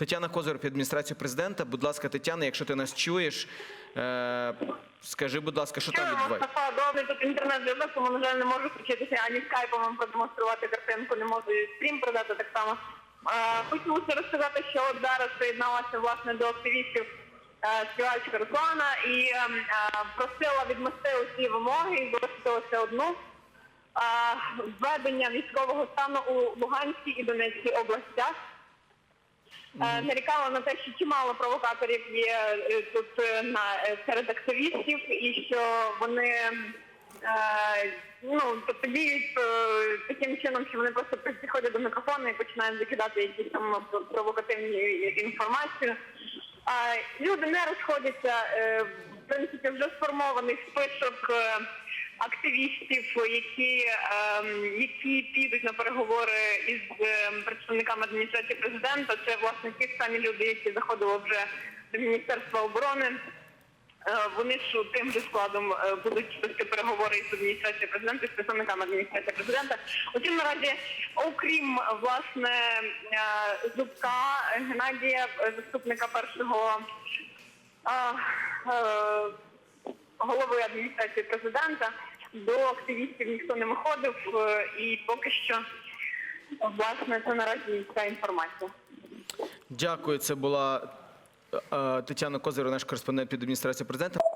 Тетяна Козир під адміністрацією президента. Будь ласка, Тетяна, якщо ти нас чуєш, е, скажи, будь ласка, що там відбувається? Добре, тут інтернет-зв'язок, тому, на жаль, не можу включитися ані скайпом вам продемонструвати картинку, не можу і стрім продати так само. Е, Хочу розказати, що от зараз приєдналася власне до активістів е, співачка Руслана і е, е, просила відмести усі вимоги і залишилося одну е, введення військового стану у Луганській і Донецькій областях. Е, Нарікала на те, що чимало провокаторів є е, тут е, на серед активістів, і що вони ну тобто діють таким чином, що вони просто приходять до мікрофону і починають закидати якісь там провокативні інформацію. А люди не розходяться. В принципі, вже сформований список активістів, які, ем, які підуть на переговори із ем, представниками адміністрації президента. Це власне ті самі люди, які заходили вже до Міністерства оборони. Е, Вони ж тим же складом е, будуть вести переговори із адміністрацією президента, з представниками адміністрації президента. Утім, наразі, окрім власне е, Зубка Геннадія, заступника першого голови адміністрації президента, до активістів ніхто не виходив, е, і поки що власне це наразі ця інформація. Дякую. Це була е, Тетяна Козир, наш кореспондент під адміністрацією президента.